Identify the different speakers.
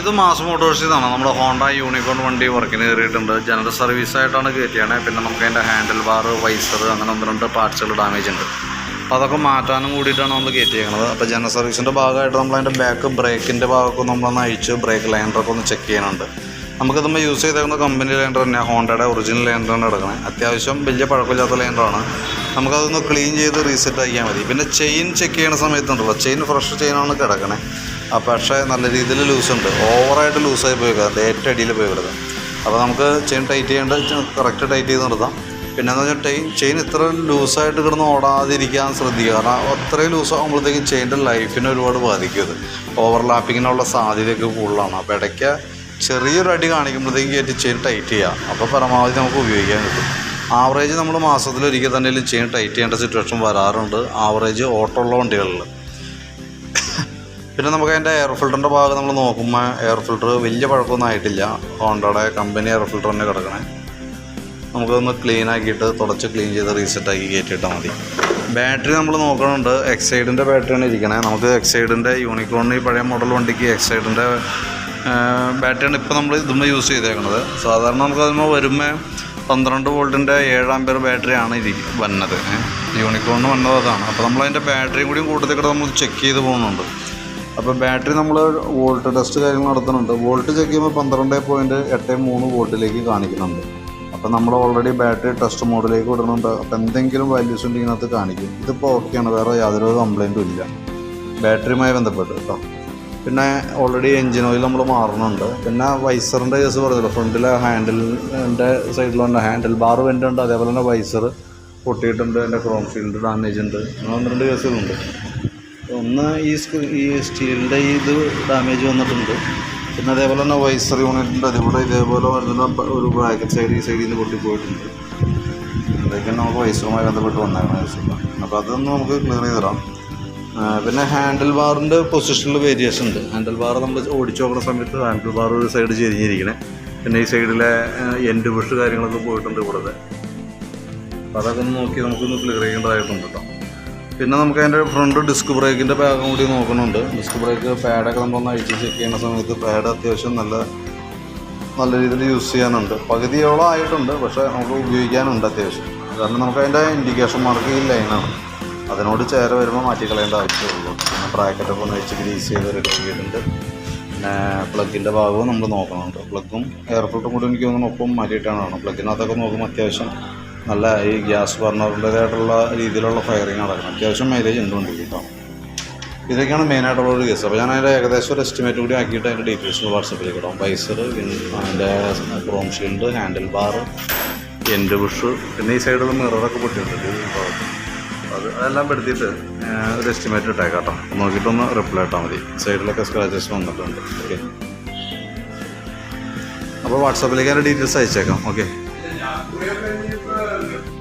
Speaker 1: ഇത് മാസ് മോട്ടോഴ്സിന്നാണ് നമ്മുടെ Honda unicorn വണ്ടി വർക്കിന് കയറിയിട്ടുണ്ട്. ജനറൽ സർവീസ് ആയിട്ടാണ് കയറ്റിയാണ്. പിന്നെ നമുക്ക് അതിന്റെ ഹാൻഡിൽ ബാർ വൈസർ അങ്ങനെ ഒന്ന് രണ്ട് പാർട്സുകൾ ഡാമേജ് ഉണ്ട്. അപ്പോൾ അതൊക്കെ മാറ്റാനും കൂടിയിട്ടാണ് നമ്മൾ കയറ്റിയേക്കുന്നത് അപ്പോൾ ജനറൽ സർവീസിന്റെ ഭാഗമായിട്ട് നമ്മൾ അതിന്റെ ബാക്ക് ബ്രേക്കിന്റെ ഭാഗമൊക്കെ നമ്മളൊന്ന് അഴിച്ച് ബ്രേക്ക് ലൈനറൊക്കെ ഒന്ന് ചെക്ക് ചെയ്യാനുണ്ട്. നമുക്ക് നമ്മൾ യൂസ് ചെയ്തേക്കുന്ന കമ്പനി ലൈൻഡർ തന്നെ ഹോണ്ടയുടെ ഒറിജിനൽ ലൈനറാണ് എടുക്കണേ. അത്യാവശ്യം വലിയ പഴക്കമില്ലാത്ത ലൈൻഡറാണ് നമുക്കതൊന്ന് ക്ലീൻ ചെയ്ത് റീസെറ്റ് ആക്കിയാൽ മതി. പിന്നെ ചെയിൻ ചെക്ക് ചെയ്യുന്ന സമയത്തുണ്ടല്ലോ. ചെയിൻ ഫ്രഷ് ചെയിനാണ് കിടക്കണേ. പക്ഷേ നല്ല രീതിയിൽ ലൂസുണ്ട്. ഓവറായിട്ട് ലൂസായി പോയി കിടക്കുക ഏറ്റവും അടിയിൽ പോയി കിടക്കുക അപ്പോൾ നമുക്ക് ചെയിൻ ടൈറ്റ് ചെയ്യേണ്ട കറക്റ്റ് ടൈറ്റ് ചെയ്ത് നിർത്താം. പിന്നെ എന്ന് വെച്ചാൽ ടൈ ചെയിൻ ഇത്ര ലൂസായിട്ട് കിടന്ന് ഓടാതിരിക്കാൻ ശ്രദ്ധിക്കുക. കാരണം അത്രയും ലൂസ് ആകുമ്പോഴത്തേക്കും ചെയിന്റെ ലൈഫിനെ ഒരുപാട് ബാധിക്കും ഇത് ഓവർലാപ്പിങ്ങിനുള്ള സാധ്യതയൊക്കെ കൂടുതലാണ്. അപ്പോൾ ഇടയ്ക്ക് ചെറിയൊരു അടി കാണിക്കുമ്പോഴത്തേക്കും കയറ്റി ചെയിൻ ടൈറ്റ് ചെയ്യുക അപ്പോൾ പരമാവധി നമുക്ക് ഉപയോഗിക്കാൻ കിട്ടും. ആവറേജ് നമ്മൾ മാസത്തിലൊരിക്കൽ തന്നെ ചെയിൻ ടൈറ്റ് ചെയ്യേണ്ട സിറ്റുവേഷൻ വരാറുണ്ട്. ആവറേജ് ഓട്ടമുള്ള വണ്ടികളിൽ പിന്നെ നമുക്ക് അതിന്റെ എയർ ഫിൽറ്ററിന്റെ ഭാഗം നമ്മൾ നോക്കുമ്പോൾ എയർ ഫിൽറ്റർ വലിയ പഴക്കമൊന്നും ആയിട്ടില്ല. ഹോണ്ടയുടെ കമ്പനി എയർ ഫിൽറ്റർ തന്നെ കിടക്കണേ. നമുക്കൊന്ന് ക്ലീൻ ആക്കിയിട്ട് തുടച്ച് ക്ലീൻ ചെയ്ത് റീസെറ്റ് ആക്കി കയറ്റിയിട്ടാൽ മതി. ബാറ്ററി നമ്മൾ നോക്കണുണ്ട്. എക്സൈഡിന്റെ ബാറ്ററിയാണ് ഇരിക്കണേ. നമുക്ക് എക്സൈഡിന്റെ യൂണിക്കോണിന് ഈ പഴയ മോഡൽ വണ്ടിക്ക് എക്സൈഡിന്റെ ബാറ്ററിയാണ് ഇപ്പോൾ നമ്മൾ ഇതുമ്പോൾ യൂസ് ചെയ്തേക്കുന്നത് സാധാരണ നമുക്ക് അതിന് വരുമ്പോൾ പന്ത്രണ്ട് വോൾട്ടിന്റെ ഏഴാം പേർ ബാറ്ററിയാണ് ഇരി വന്നത്. യൂണിക്കോണിന് വന്നത് അതാണ്. അപ്പോൾ നമ്മളതിന്റെ ബാറ്ററിയും കൂടിയും കൂട്ടത്തിൽ കൂടെ നമ്മൾ ചെക്ക് ചെയ്ത് പോകുന്നുണ്ട്. അപ്പോൾ ബാറ്ററി നമ്മൾ വോൾട്ട് ടെസ്റ്റ് കാര്യങ്ങൾ നടത്തുന്നുണ്ട്. വോൾട്ട് ചെക്ക് ചെയ്യുമ്പോൾ പന്ത്രണ്ട് പോയിന്റ് എട്ട് മൂന്ന് വോൾട്ടിലേക്ക് കാണിക്കുന്നുണ്ട്. അപ്പോൾ നമ്മൾ ഓൾറെഡി ബാറ്ററി ടെസ്റ്റ് മോഡിലേക്ക് വിടുന്നുണ്ട്. അപ്പോൾ എന്തെങ്കിലും വാല്യൂസ് ഉണ്ടെങ്കിൽ ഇതിനകത്ത് കാണിക്കും. ഇതിപ്പോൾ ഓക്കെയാണ് വേറെ യാതൊരു കംപ്ലൈന്റും ഇല്ല. ബാറ്ററിയുമായി ബന്ധപ്പെട്ട് കേട്ടോ പിന്നെ ഓൾറെഡി എൻജിൻ ഓയിൽ നമ്മൾ മാറുന്നുണ്ട്. പിന്നെ വൈസറിന്റെ കേസ് പറഞ്ഞല്ലോ. ഫ്രണ്ടിലെ ഹാൻഡിലിന്റെ സൈഡിലുണ്ട് ഹാൻഡിൽ ബാർ വെന്റുണ്ട് അതേപോലെ തന്നെ വൈസർ പൊട്ടിയിട്ടുണ്ട്. എന്റെ ക്രോം ഫീൽഡ് ഡാമേജ് ഉണ്ട്. അങ്ങനെ രണ്ട് കേസുകളുണ്ട് ഒന്ന് ഈ ഈ സ്റ്റീലിന്റെ ഈ ഇത് ഡാമേജ് വന്നിട്ടുണ്ട്. പിന്നെ അതേപോലെ തന്നെ വൈസർ യൂണിറ്റിന്റെ അതിലൂടെ ഇതേപോലെ വരുന്ന ഒരു ബ്രാക്കറ്റ് സൈഡ് ഈ സൈഡിൽ നിന്ന് പൊട്ടിപ്പോയിട്ടുണ്ട്. അതൊക്കെ നമുക്ക് വൈസറുമായി ബന്ധപ്പെട്ട് വന്നേക്കണം കേസില്ല അപ്പോൾ അതൊന്ന് നമുക്ക് ക്ലിയർ ചെയ്ത് തരാം. പിന്നെ ഹാൻഡിൽ ബാറിന്റെ പൊസിഷനിൽ വേരിയേഷൻ ഉണ്ട്. ഹാൻഡിൽ ബാർ നമ്മൾ ഓടിച്ചു നോക്കുന്ന സമയത്ത് ഹാൻഡിൽ ബാർ ഒരു സൈഡ് ചെരിഞ്ഞിരിക്കണേ. പിന്നെ ഈ സൈഡിലെ എൻഡ് ബുഷ് കാര്യങ്ങളൊക്കെ പോയിട്ടുണ്ട് ഇവിടുത്തെ അപ്പോൾ അതൊക്കെ ഒന്ന് നോക്കി നമുക്കൊന്ന് ക്ലിയർ ചെയ്യേണ്ടതായിട്ടുണ്ട് കേട്ടോ പിന്നെ നമുക്ക് അതിന്റെ ഫ്രണ്ട് ഡിസ്ക് ബ്രേക്കിന്റെ ഭാഗം കൂടി നോക്കുന്നുണ്ട്. ഡിസ്ക് ബ്രേക്ക് പാഡൊക്കെ നമ്മളൊന്ന് അഴിച്ച് ചെക്ക് ചെയ്യുന്ന സമയത്ത് പാഡ് അത്യാവശ്യം നല്ല നല്ല രീതിയിൽ യൂസ് ചെയ്യാനുണ്ട്. പകുതിയോളം ആയിട്ടുണ്ട് പക്ഷേ നമുക്ക് ഉപയോഗിക്കാനുണ്ട് അത്യാവശ്യം. കാരണം നമുക്ക് അതിന്റെ ഇൻഡിക്കേഷൻ മാർക്ക് ഈ ലൈനാണ് അതിനോട് ചേരെ വരുമ്പോൾ മാറ്റിക്കളയേണ്ട ആവശ്യമുള്ളൂ. പിന്നെ ബ്രാക്കറ്റൊക്കെ ഒന്ന് വെച്ച് ഗ്രീസ് ചെയ്ത് റെഡി ആക്കിയിട്ടുണ്ട് പിന്നെ പ്ലഗിന്റെ ഭാഗവും നമ്മൾ നോക്കണമുണ്ട് പ്ലഗും എയർ ഫിൽറ്ററും കൂടി എനിക്ക് തോന്നുന്നു ഒപ്പം മാറ്റിയിട്ടാണ് പ്ലഗിനകത്തൊക്കെ നോക്കുമ്പോൾ അത്യാവശ്യം നല്ല ഈ ഗ്യാസ് ബർണറിന്റെതായിട്ടുള്ള രീതിയിലുള്ള ഫയറിങ് നടക്കണം. അത്യാവശ്യം മൈലേജ് ഉണ്ട് കിട്ടാം ഇതൊക്കെയാണ് മെയിനായിട്ടുള്ള ഒരു കേസ് അപ്പോൾ ഞാൻ അതിന്റെ ഏകദേശം ഒരു എസ്റ്റിമേറ്റ് കൂടി ആക്കിയിട്ട് അതിന്റെ ഡീറ്റെയിൽസ് വാട്സപ്പിലേക്ക് ഇടാം. വൈസർ അതിന്റെ chrome shield handle bar end bush പിന്നെ ഈ സൈഡിൽ മിററൊക്കെ പൊട്ടിയിട്ടുണ്ട് അത് അതെല്ലാം പെടുത്തിയിട്ട് ഒരു എസ്റ്റിമേറ്റ് ഇട്ടേക്കാട്ടോ. നോക്കിയിട്ടൊന്ന് റിപ്ലൈ ഇട്ടാൽ മതി. സൈഡിലൊക്കെ സ്ക്രാച്ചസ് വന്നിട്ടുണ്ട്. ഓക്കെ അപ്പോൾ വാട്സാപ്പിലേക്ക് അതിന്റെ ഡീറ്റെയിൽസ് അയച്ചേക്കാം. Okay Wherever you go.